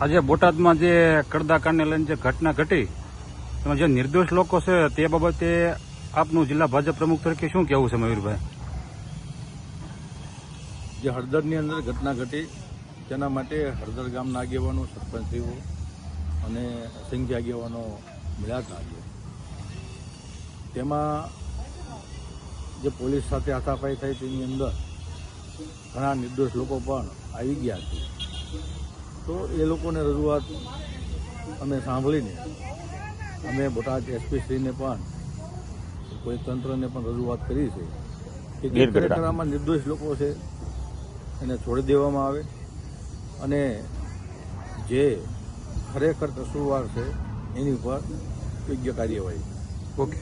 આજે બોટાદમાં જે કડદાકાંડને લઈને જે ઘટના ઘટી, એમાં જે નિર્દોષ લોકો છે તે બાબતે આપનું જિલ્લા ભાજપ પ્રમુખ તરીકે શું કહેવું છે મયુરભાઈ? જે હળદરની અંદર ઘટના ઘટી, તેના માટે હળદર ગામના આગેવાનો, સરપંચશ્રીઓ અને અસંખ્ય આગેવાનો મળ્યા હતા તેમાં જે પોલીસ સાથે હાથાપાઈ થઈ તેની અંદર ઘણા નિર્દોષ લોકો પણ આવી ગયા છે. તો એ લોકોને રજૂઆત અમે સાંભળીને અમે બોટાદ એસપીશ્રીને પણ કોઈ તંત્રને પણ રજૂઆત કરી છે કે ખરેખર આમાં નિર્દોષ લોકો છે એને છોડી દેવામાં આવે. અને જે ખરેખર કસૂરવાર છે એની ઉપર યોગ્ય કાર્યવાહી. ઓકે